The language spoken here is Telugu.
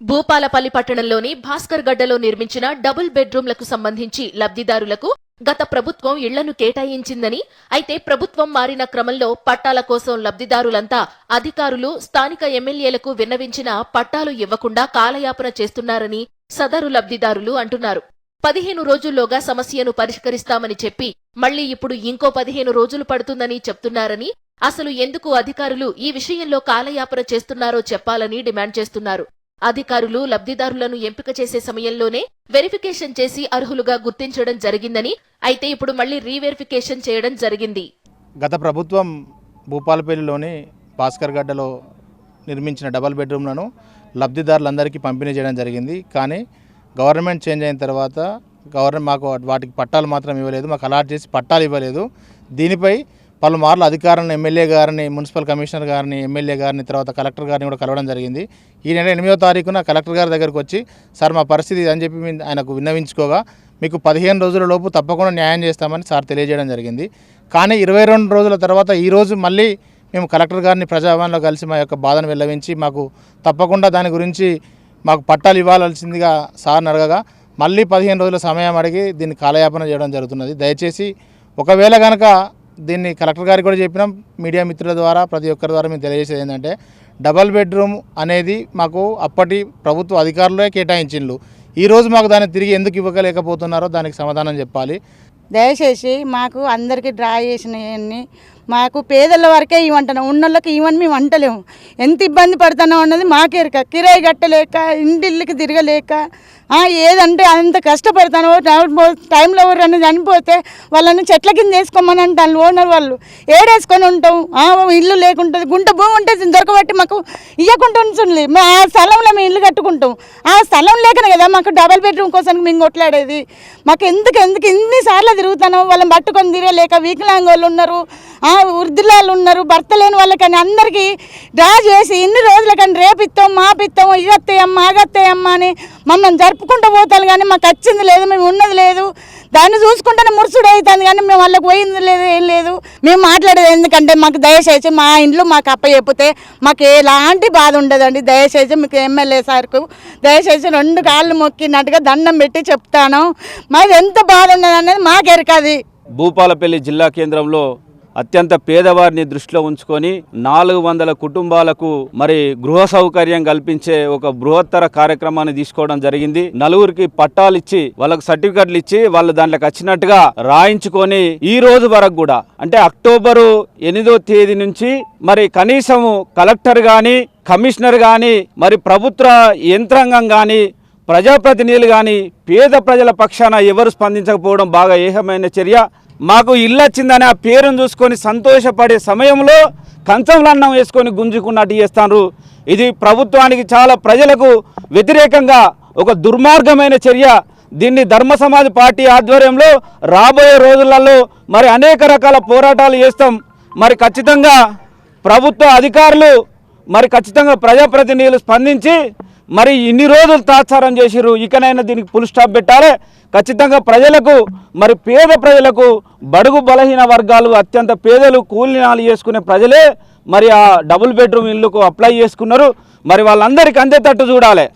భూపాలపల్లి పట్టణంలోని భాస్కర్ గడ్డలో నిర్మించిన డబుల్ బెడ్రూమ్లకు సంబంధించి లబ్ధిదారులకు గత ప్రభుత్వం ఇళ్ళను కేటాయించిందని అయితే ప్రభుత్వం మారిన క్రమంలో పట్టాల కోసం లబ్ధిదారులంతా అధికారులు స్థానిక ఎమ్మెల్యేలకు విన్నవించిన పట్టాలు ఇవ్వకుండా కాలయాపన చేస్తున్నారని సదరు లబ్ధిదారులు అంటున్నారు. పదిహేను రోజుల్లోగా సమస్యను పరిష్కరిస్తామని చెప్పి మళ్ళీ ఇప్పుడు ఇంకో పదిహేను రోజులు పడుతుందని చెప్తున్నారని అసలు ఎందుకు అధికారులు ఈ విషయంలో కాలయాపన చేస్తున్నారో చెప్పాలని డిమాండ్ చేస్తున్నారు. అధికారులు లబ్ధిదారులను ఎంపిక చేసే సమయంలోనే వెరిఫికేషన్ చేసి అర్హులుగా గుర్తించడం జరిగిందని అయితే ఇప్పుడు మళ్ళీ రీవెరిఫికేషన్ చేయడం జరిగింది. గత ప్రభుత్వం భూపాలపల్లిలోని భాస్కర్ గడ్డలో నిర్మించిన డబల్ బెడ్రూమ్లను లబ్ధిదారులందరికీ పంపిణీ చేయడం జరిగింది. కానీ గవర్నమెంట్ చేంజ్ అయిన తర్వాత గవర్నమెంట్ మాకు వాటికి పట్టాలు మాత్రం ఇవ్వలేదు మాకు అలాట్ చేసి పట్టాలు ఇవ్వలేదు. దీనిపై పలుమార్లు అధికారులను ఎమ్మెల్యే గారిని మున్సిపల్ కమిషనర్ గారిని ఎమ్మెల్యే గారిని తర్వాత కలెక్టర్ గారిని కూడా కలవడం జరిగింది. ఈ నెల ఎనిమిదో తారీఖున కలెక్టర్ గారి దగ్గరకు వచ్చి సార్ మా పరిస్థితి అని చెప్పి ఆయనకు విన్నవించుకోగా మీకు పదిహేను రోజుల లోపు తప్పకుండా న్యాయం చేస్తామని సార్ తెలియజేయడం జరిగింది. కానీ ఇరవై రెండు రోజుల తర్వాత ఈరోజు మళ్ళీ మేము కలెక్టర్ గారిని ప్రజాభవన్లో కలిసి మా యొక్క బాధను వెల్లవించి మాకు తప్పకుండా దాని గురించి మాకు పట్టాలు ఇవ్వాల్సిందిగా సార్ని అడగగా మళ్ళీ పదిహేను రోజుల సమయం అడిగి దీన్ని కాలయాపన చేయడం జరుగుతున్నది. దయచేసి ఒకవేళ కనుక దీన్ని కలెక్టర్ గారికి కూడా చెప్పినాం. మీడియా మిత్రుల ద్వారా ప్రతి ఒక్కరి ద్వారా మేము తెలియజేసేది ఏంటంటే డబల్ బెడ్రూమ్ అనేది మాకు అప్పటి ప్రభుత్వ అధికారులే కేటాయించిండ్రు ఈరోజు మాకు దాన్ని తిరిగి ఎందుకు ఇవ్వలేకపోతున్నారో దానికి సమాధానం చెప్పాలి. దయచేసి మాకు అందరికీ డ్రా చేసినవన్నీ మాకు పేదల వరకే ఇవ్వంటున్నాం ఉన్నోళ్ళకి ఇవ్వని మేము అంటలేము ఎంత ఇబ్బంది పడుతున్నాం అన్నది మాకేరక కిరాయి కట్టలేక ఇంటిళ్ళకి తిరగలేక ఏదంటే అంత కష్టపడతాను. టైంలో ఎవరైనా చనిపోతే వాళ్ళని చెట్ల కింద వేసుకోమని అంటాను ఓనర్ వాళ్ళు. ఏడేసుకొని ఉంటాం. ఇల్లు లేకుంటుంది. గుంట భూమి ఉంటే దొరకబట్టి మాకు ఇవ్వకుండా ఉంటుంది మా ఆ స్థలంలో మేము ఇల్లు కట్టుకుంటాం. ఆ స్థలం లేకనే కదా మాకు డబల్ బెడ్రూమ్ కోసం మేము కొట్లాడేది. మాకు ఎందుకు ఎందుకు ఇన్నిసార్లు తిరుగుతాను వాళ్ళని పట్టుకొని తిరగలేక వికలాంగ వాళ్ళు ఉన్నారు. ఆ వృద్ధులాలు ఉన్నారు. భర్త లేని వాళ్ళకని అందరికీ డ్రా చేసి ఇన్ని రోజులకని రేపిస్తాం మాపిస్తాం ఇగత్తేయమ్మ ఆగత్తేయమ్మ అని మమ్మల్ని జరుపుకుంటూ పోతాను కానీ మాకు వచ్చింది లేదు మేము ఉన్నది లేదు. దాన్ని చూసుకుంటేనే మురుసుడు అవుతుంది కానీ మేము వాళ్ళకి పోయింది లేదు ఏం లేదు. మేము మాట్లాడేది ఎందుకంటే మాకు దయచేసి మా ఇంట్లో మాకు అప్పచెప్పితే మాకు ఎలాంటి బాధ ఉండదండి. దయచేసి మీకు ఎమ్మెల్యే సార్కు దయచేసి రెండు కాళ్ళు మొక్కినట్టుగా దండం పెట్టి చెప్తాను. మాది ఎంత బాధ ఉన్నది అనేది మాకెరకది భూపాలపల్లి జిల్లా కేంద్రంలో అత్యంత పేదవారిని దృష్టిలో ఉంచుకొని నాలుగు వందల కుటుంబాలకు మరి గృహ సౌకర్యం కల్పించే ఒక బృహత్తర కార్యక్రమాన్ని తీసుకోవడం జరిగింది. నలుగురికి పట్టాలు ఇచ్చి వాళ్ళకు సర్టిఫికెట్లు ఇచ్చి వాళ్ళు దాంట్లోకి వచ్చినట్టుగా రాయించుకొని ఈ రోజు వరకు కూడా అంటే అక్టోబరు ఎనిమిదో తేదీ నుంచి మరి కనీసము కలెక్టర్ కానీ కమిషనర్ కానీ మరి ప్రభుత్వ యంత్రాంగం కానీ ప్రజాప్రతినిధులు కానీ పేద ప్రజల పక్షాన ఎవరు స్పందించకపోవడం బాగా ఏహమైన చర్య. మాకు ఇల్లు వచ్చిందని ఆ పేరును చూసుకొని సంతోషపడే సమయంలో కంచంలో అన్నం వేసుకొని గుంజుకున్నట్టు చేస్తారు ఇది ప్రభుత్వానికి చాలా ప్రజలకు వ్యతిరేకంగా ఒక దుర్మార్గమైన చర్య. దీన్ని ధర్మ సమాజ్ పార్టీ ఆధ్వర్యంలో రాబోయే రోజులలో మరి అనేక రకాల పోరాటాలు చేస్తాం. మరి ఖచ్చితంగా ప్రభుత్వ అధికారులు మరి ఖచ్చితంగా ప్రజాప్రతినిధులు స్పందించి మరి ఇన్ని రోజులు తాత్సారం చేసిరు ఇకనైనా దీనికి ఫుల్ స్టాప్ పెట్టాలి. ఖచ్చితంగా ప్రజలకు మరి పేద ప్రజలకు బడుగు బలహీన వర్గాలు అత్యంత పేదలు కూలినాలు చేసుకునే ప్రజలే మరి ఆ డబుల్ బెడ్రూమ్ ఇల్లుకు అప్లై చేసుకున్నారు. మరి వాళ్ళందరికీ అందేటట్టు చూడాలి.